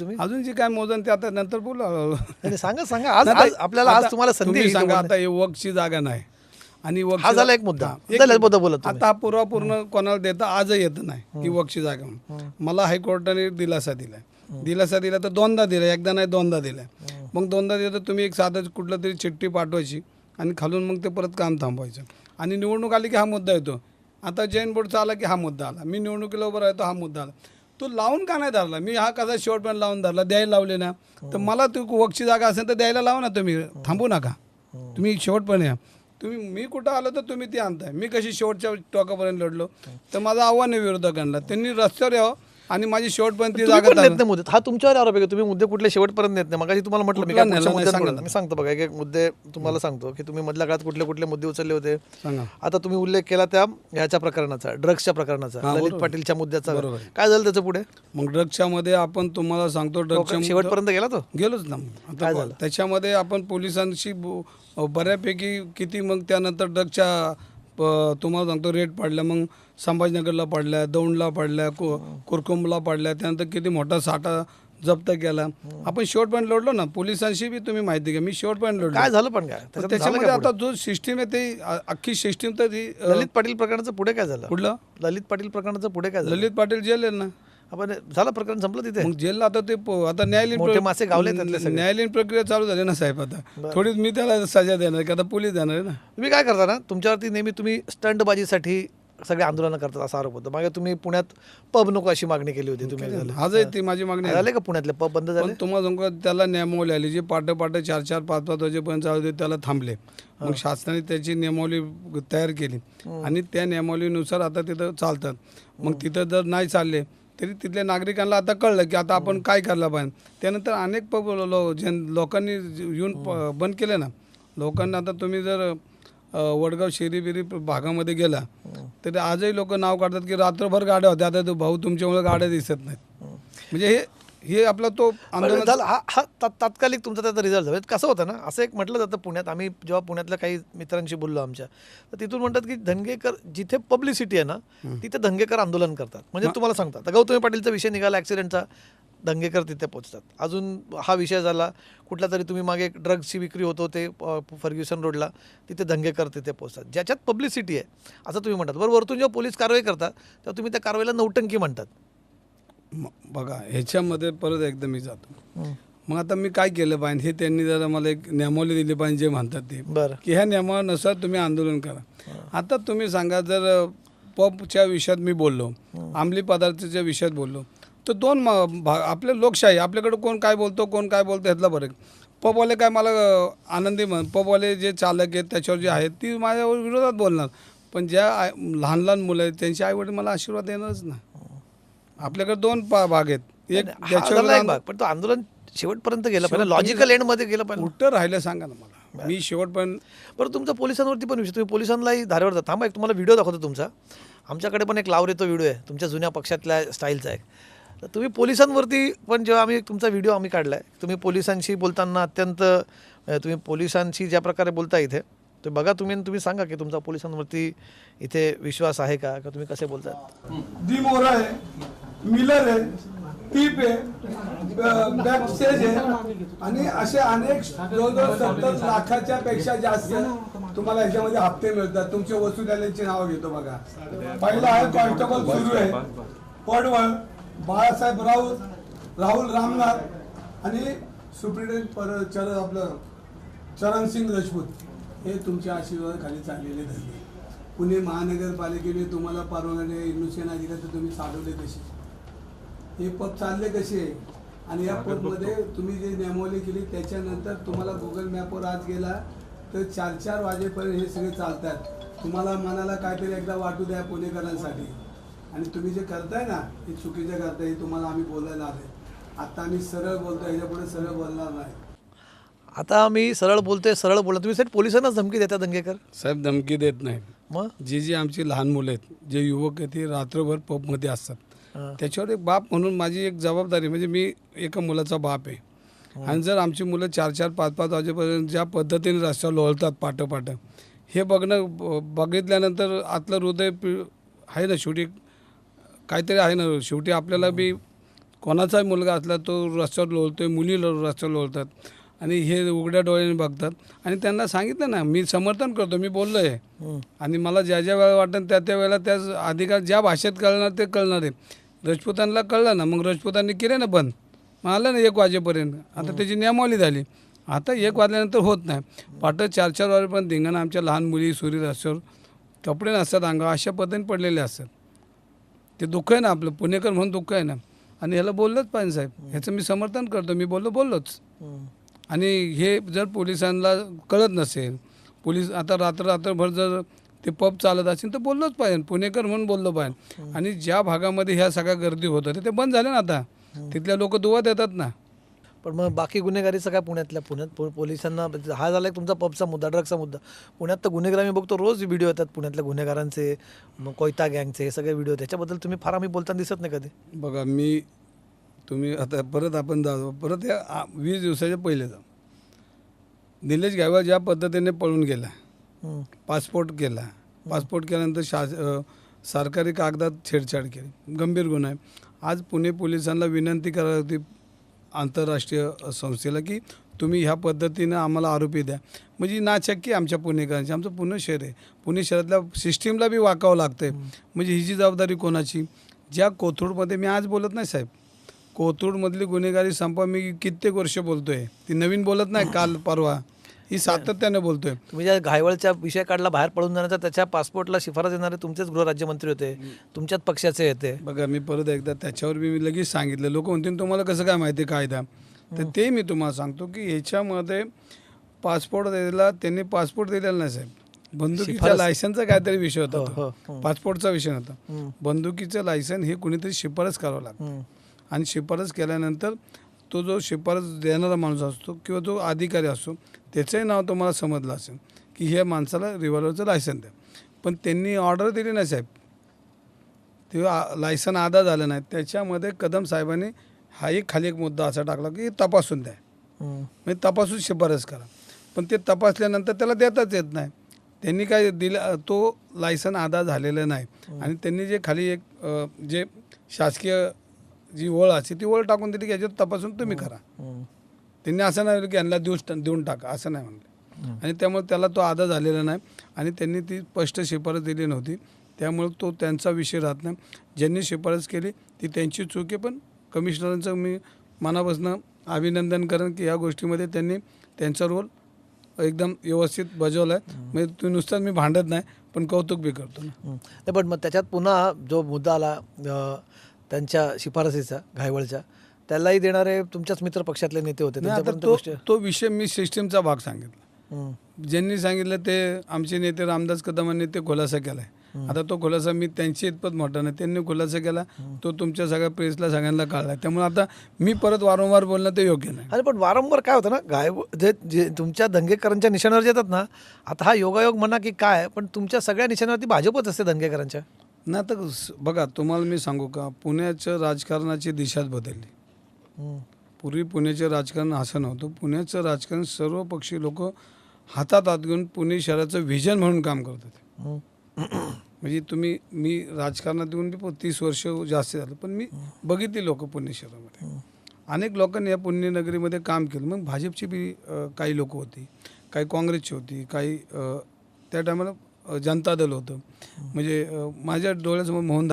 तुम्ही? अजून जे काय मोजन ते आता नंतर बोलू. नाही, सांगा सांगा. आज आपल्याला आज तुम्हाला संधी तुम्ही सांगा. आता हे जागा नाही. आणि हा झाला एक मुद्दा. एक मुद्दा. मुद्दा. बोला तुम्ही. आता हा पुरावा पूर्ण कोणाला देता आजही येत नाही की जागा म्हणून. मला हायकोर्टाने दिलासा दिलाय. दिलासा दिला तर दोनदा दिला एकदा नाही दोनदा दिलाय. मग दोनदा दिला तर तुम्ही एक साधं कुठलं तरी चिठ्ठी पाठवायची आणि खालून मग ते परत काम थांबवायचं. आणि निवडणूक आली की हा मुद्दा येतो. आता जैन बोर्डचा आला की हा मुद्दा आला. मी निवडणुकीला उभं राहतो हा मुद्दा आला. तो लावून का नाही धरला? मी हा कसा शेवटपर्यंत लावून धरला? द्यायला लावले ना. तर मला तू वक्ची जागा असेल तर द्यायला लावा ना तुम्ही. थांबू नका. तुम्ही शेवटपर्यंत या. तुम्ही मी कुठं आलो तर तुम्ही ते आणताय. मी कशी शेवटच्या टोकापर्यंत लढलो. तर माझं आव्हान आहे विरोधकांना. त्यांनी रस्त्यावर यावं. आणि माझी शेवटपर्यंत ती जागा नेत. नाही मुद्दे? हा तुमच्यावर आरोप आहे की? तुम्ही मुद्दे कुठले शेवटपर्यंत नेत नाही? मगाशी तुम्हाला म्हटलं मी काय पुढच्या. मी सांगतो बघा एक एक मुद्दे तुम्हाला सांगतो की तुम्ही मधल्या काळात कुठले कुठले मुद्दे उचलले होते. सांगा. आता तुम्ही उल्लेख केला त्या ह्याच्या प्रकारणाचा ड्रग्सच्या प्रकारणाचा ललित पाटीलच्या मुद्द्याचा. काय झालं त्याचं पुढे? मग ड्रग्सच्या मध्ये आपण तुम्हाला सांगतो ड्रग्सच्या शेवटपर्यंत गेला तो? गेलोच ना मग. आता त्याच्यामध्ये आपण पोलिसांशी बो- बऱ्यापैकी किती मग त्यानंतर ड्रगच्या प- तुम्हाला सांगतो रेट पडल्या मग संभाजीनगरला पडल्या दौंडला पडल्या को कुरकुंबला पडल्या त्यानंतर किती मोठा साठा जप्त केला. आपण शेवटपर्यंत लढलो ना पोलिसांशी बी तुम्ही माहिती घ्या मी शेवटपर्यंत लढलो काय झालं पण काय? त्याच्यामध्ये आता जो सिस्टीम आहे ते अ- अख्खी सिस्टीम तर ती अ, ललित पाटील प्रकरणाचं पुढे काय झालं? कुठलं? ललित पाटील प्रकरणाचं पुढे काय झालं? ललित पाटील जेल आहे ना. आपण झालं प्रकरण संपलं तिथे? मग जेलला आता ते प- आता न्यायालयीन मोठे प्र- मासे गावले त्यातले सगळे. न्यायालयीन प्रक्रिया चालू झाली ना साहेब आता. थोडीच मी त्याला सजा देणार की आता पोलीस देणार आहे ना. तुम्ही काय करता ना तुमच्यावरती नेहमी तुम्ही स्टंटबाजीसाठी सगळे आंदोलनं करतात असा आरोप होतो. मागे तुम्ही पुण्यात पब नको अशी मागणी केली होती तुम्ही आजही ती माझी मागणी आहे. झाले का पुण्यातले पब बंद झाले? पण तुम्हाला सांगू का, त्याला नियमावली आली जे पाट पाट चार चार पाच पाच वाजेपर्यंत चालू होते त्याला थांबले. मग शासनाने त्याची नियमावली तयार केली. आणि त्या नियमावलीनुसार आता तिथं चालतात. मग तिथं जर नाही चालले तरी तिथल्या नागरिकांना आता कळलं की आता आपण काय करायला पाहिजे. त्यानंतर अनेक पब लो जे लोकांनी येऊन प- बंद केले ना. लोकांना आता तुम्ही जर वडगाव शेरी बिरी भागामध्ये गेला तर आजही लोक नाव काढतात की रात्रभर गाड्या होत्या. आता तो भाऊ तुमच्यामुळे गाड्या दिसत नाहीत. म्हणजे हे हे आपला तो आंदोलन झालं हा हा ता- तात्कालिक तुमचा त्याचा रिझल्ट झाला. कसं होतं ना असं एक म्हटलं जातं पुण्यात. आम्ही जेव्हा पुण्यातल्या काही मित्रांशी बोललो आमच्या तर तिथून म्हणतात की धंगेकर जिथे पब्लिसिटी आहे ना तिथे धंगेकर आंदोलन करतात. म्हणजे तुम्हाला सांगतात. आता गौतमी पाटीलचा विषय निघाला ॲक्सिडेंटचा दंगेकर तिथे पोहोचतात. अजून हा विषय झाला. कुठला तरी तुम्ही मागे एक ड्रग्सची विक्री होत होते फर्ग्युसन रोडला. तिथे दंगेकर तिथे पोहोचतात. ज्याच्यात पब्लिसिटी आहे असं तुम्ही म्हणतात. बरं वरतून जेव्हा पोलीस कारवाई करतात तेव्हा तुम्ही त्या कारवाईला नौटंकी म्हणतात. म- बघा ह्याच्यामध्ये परत एकदा मी जातो. मग आता मी काय केलं पाहिजे हे त्यांनी जरा मला एक नियमावली दिली पाहिजे जे म्हणतात ते. बरं. की ह्या नियमानुसार तुम्ही आंदोलन करा. आता तुम्ही सांगा जर पबच्या विषयात मी बोललो अंमली पदार्थाच्या विषयात बोललो तर दोन म- भा आपल्या लोकशाही आपल्याकडे कोण काय बोलतो कोण काय बोलतो ह्यातला फरक. पबवाले काय मला अ, आनंदी म्हण पबवाले जे चालक आहेत त्याच्यावर जे आहेत ती माझ्यावर विरोधात बोलणार. पण ज्या आय- लहान लहान मुलं आहेत त्यांचे आईवडील मला आशीर्वाद देणारच ना. आपल्याकडे दोन पा भाग आहेत. एक हा झाला भाग पण तो आंदोलन शेवटपर्यंत गेलं पाहिजे लॉजिकल एंडमध्ये गेलं पाहिजे कुठं राहिलं सांगा ना मला. मी शेवटपर्यंत बरं तुमचा पोलिसांवरती पण विषय तुम्ही पोलिसांनाही धारेवर जाता थांबा एक तुम्हाला व्हिडिओ दाखवतो तुमचा. आमच्याकडे पण एक लावरेतो व्हिडिओ आहे तुमच्या जुन्या पक्षातल्या स्टाईलचा आहे तर तुम्ही पोलिसांवरती पण जेव्हा आम्ही तुमचा व्हिडिओ आम्ही काढला आहे तुम्ही पोलिसांशी बोलताना अत्यंत अं, तुम्ही पोलिसांशी ज्या प्रकारे बोलता इथे ते बघा तुम्ही आणि तुम्ही सांगा की तुमचा पोलिसांवरती इथे विश्वास आहे का का तुम्ही कसे बोलतात? दी मिलर आहे पीप आहे बॅक स्टेज आहे. आणि असे अनेक जवळजवळ सत्तर लाखाच्या पेक्षा जास्त तुम्हाला याच्यामध्ये हप्ते मिळतात. तुमच्या वसुल्याची नावं घेतो बघा. पहिला आहे कॉन्स्टेबल सुरू आहे. पडवळ बाळासाहेब राऊत राहुल रामनाथ आणि सुप्रिटेंट पर चर आपलं चरण सिंग राजपूत. हे तुमच्या आशीर्वादाखाली चाललेले धरले पुणे महानगरपालिकेने तुम्हाला परवानगी इन्व्हेस्टमेंट दिलं तर तुम्ही चालवले तसे. हे पब चालले कसे? आणि या पबमध्ये तुम्ही जे नियमावली केली त्याच्यानंतर तुम्हाला गुगल मॅपवर आज गेला तर चार चार वाजेपर्यंत हे सगळे चालतात. तुम्हाला मनाला काहीतरी एकदा वाटू द्या पुणेकरांसाठी. आणि तुम्ही जे करताय ना हे चुकीचं करताय हे तुम्हाला आम्ही बोलायला आले आता आम्ही सरळ बोलतो ह्याच्या पुढे सरळ बोलणार नाही. आता मी सरळ बोलतोय सरळ बोलतो तुम्ही साहेब पोलिसांनाच धमकी देता दंगेकर? साहेब धमकी देत नाही मग? जी जी आमची लहान मुलं आहेत जे युवक आहेत ते रात्रभर पबमध्ये असतात. त्याच्यावर एक बाप म्हणून माझी एक जबाबदारी म्हणजे मी एका मुलाचा बाप आहे. आणि जर आमची मुलं चार चार पाच पाच वाजेपर्यंत ज्या पद्धतीने रस्त्यावर लोळतात पाटं पाटं हे बघणं बघितल्यानंतर आतलं हृदय आहे ना शेवटी? काहीतरी आहे ना शेवटी आपल्याला बी कोणाचाही मुलगा असला तो रस्त्यावर लोळतोय मुली लो- रस्त्यावर लोळतात. आणि हे उघड्या डोळ्याने बघतात. आणि त्यांना सांगितलं ना मी समर्थन करतो मी बोललो आहे. आणि मला ज्या ज्या वेळा वाटेल त्या त्या वेळेला त्या अधिकार ज्या भाषेत कळणार ते कळणार आहे. राजपुतांना कळलं ना मग राजपुतांनी केले ना बंद. मग आलं ना एक वाजेपर्यंत. आता त्याची नियमावली झाली. आता एक वाजल्यानंतर होत नाही. पाठ चार चार वाजेपर्यंत धिंगाणा आमच्या लहान मुली सुरी रस्त्यावर कपडे नसतात अंगावर अशा पद्धतीने पडलेले असतात. ते दुःख आहे ना आपलं. पुणेकर म्हणून दुःख आहे ना. आणि ह्याला बोललंच पाहिजे साहेब. ह्याचं मी समर्थन करतो. मी बोललो बोललोच. हम्म. आणि हे जर पोलिसांना कळत नसेल पोलीस आता रात्र रात्रभर जर ते पब चालत असेल तर बोललोच पाहिजे. पुणेकर म्हणून बोललो पाहिजे. आणि ज्या भागामध्ये ह्या सगळ्या गर्दी होत होत्या ते बंद झाले ना आता. तिथल्या लोक दुवा देतात ना. पण मग बाकी गुन्हेगारीचं काय पुण्यातल्या पुण्यात पो- पोलिसांना हा झाला एक तुमचा पबचा मुद्दा ड्रगचा मुद्दा. पुण्यात तर गुन्हेगार मी बघतो रोज व्हिडिओ येतात पुण्यातल्या गुन्हेगारांचे मग कोयता गँगचे हे सगळे व्हिडिओ त्याच्याबद्दल तुम्ही फार आम्ही बोलताना दिसत नाही कधी. बघा मी तुम्ही आता परत आपण जाऊ परत या वीस दिवसाच्या पहिले जाऊ. निलेश गायवा ज्या पद्धतीने पळून गेला. पासपोर्ट केला. पासपोर्ट केल्यानंतर शास सरकारी कागदात छेडछाड केली. गंभीर गुन्हा आहे. आज पुणे पोलिसांना विनंती करावी होती आंतरराष्ट्रीय संस्थेला की तुम्ही ह्या पद्धतीनं आम्हाला आरोपी द्या. म्हणजे नाचक्की आमच्या पुणेकरांची. आमचं पुणे शहर आहे. पुणे शहरातल्या सिस्टीमला बी वाकावं लागतंय. म्हणजे ही जी जबाबदारी कोणाची? ज्या कोथरूडमध्ये मी आज बोलत नाही साहेब. कोथरूडमधली गुन्हेगारी संपा मी कित्येक वर्ष बोलतोय. ती नवीन बोलत नाही. काल परवा. ही सातत्याने बोलतोय. तुम्ही ज्या घायवळच्या विषय काढला बाहेर पळून जाण्याचा त्याच्या पासपोर्टला शिफारस देणारे तुमचेच गृहराज्यमंत्री होते. तुमच्याच पक्षाचे येते. बघा मी परत एकदा त्याच्यावर मी लगेच सांगितलं. लोक म्हणतील तुम्हाला कसं काय माहिती कायदा? तर ते मी तुम्हाला सांगतो की ह्याच्यामध्ये पासपोर्ट द्यायला त्यांनी पासपोर्ट दिलेला नाही साहेब. बंदुकीच्या लायसनचा काहीतरी विषय होता हो, तो. हो. पासपोर्टचा विषय नव्हता. बंदुकीचं लायसन हे कुणीतरी शिफारस करावं लागतं. आणि शिफारस केल्यानंतर तो जो शिफारस देणारा माणूस असतो किंवा जो अधिकारी असतो त्याचंही नाव तुम्हाला समजलं असेल की ह्या माणसाला रिव्हॉल्वरचं लायसन द्या. पण त्यांनी ऑर्डर दिली नाही साहेब. ते लायसन आदा झालं नाही. त्याच्यामध्ये कदम साहेबांनी हा एक खाली एक मुद्दा असा टाकला की तपासून द्या. म्हणजे तपासून शिफारस करा. पण ते तपासल्यानंतर त्याला देताच येत नाही. त्यांनी काय दिलं तो लायसन आदा झालेलं नाही. आणि त्यांनी जे खाली एक जे शासकीय जी ओळ असते ती ओळ टाकून दिली की याच्यात तपासून तुम्ही करा. त्यांनी असं नाही की यांना देऊ देऊन टाका असं नाही म्हणलं. आणि त्यामुळे त्याला तो आदा झालेला नाही. आणि त्यांनी ती स्पष्ट शिफारस दिली नव्हती. त्यामुळे तो त्यांचा विषय राहत नाही. ज्यांनी शिफारस केली ती त्यांची चूक आहे. पण कमिशनरांचं मी मनापासून अभिनंदन करेन की या गोष्टीमध्ये त्यांनी त्यांचा रोल एकदम व्यवस्थित बजावला आहे म्हणजे तुम्ही नुसताच मी भांडत नाही पण कौतुक बी करतो. नाही पण मग त्याच्यात पुन्हा जो मुद्दा आला त्यांच्या शिफारसीचा घायवळच्या त्यालाही देणारे तुमच्याच मित्र पक्षातले नेते होते नाही, आता त्यांच्यापर्यंत तो गोष्टी तो विषय मी सिस्टीमचा भाग सांगितला. ज्यांनी सांगितलं ते आमचे नेते रामदास कदमांनी ते खुलासा केलाय. आता तो खुलासा मी त्यांची इतपत मोठा नाही त्यांनी खुलासा केला तो तुमच्या सगळ्या प्रेसला सगळ्यांना कळला त्यामुळे आता मी परत वारंवार बोलणं ते योग्य नाही. अरे पण वारंवार काय होतं ना गाय जे जे तुमच्या दंगेकरांच्या निशाणावर येतात ना आता हा योगायोग म्हणा की काय पण तुमच्या सगळ्या निशाणावरती भाजपच असते दंगेकरांच्या. ना तर बघा तुम्हाला मी सांगू का? पुण्याच्या राजकारणाची दिशाच बदलली. पूर्वी पुण्याचे राजकारण असं नव्हतं. पुण्याचं राजकारण सर्व पक्षी लोक हातात हात घेऊन पुणे शहराचं व्हिजन म्हणून काम करत होते. म्हणजे तुम्ही मी राजकारणात येऊन बी तीस वर्ष जास्त झालं पण मी बघितली लोक पुणे शहरामध्ये. अनेक लोकांनी या पुण्यनगरीमध्ये काम केलं. मग भाजपची बी काही लोक होती काही काँग्रेसची होती काही त्या टायमाला जनता दल होतं. म्हणजे माझ्या डोळ्यासमोर मोहन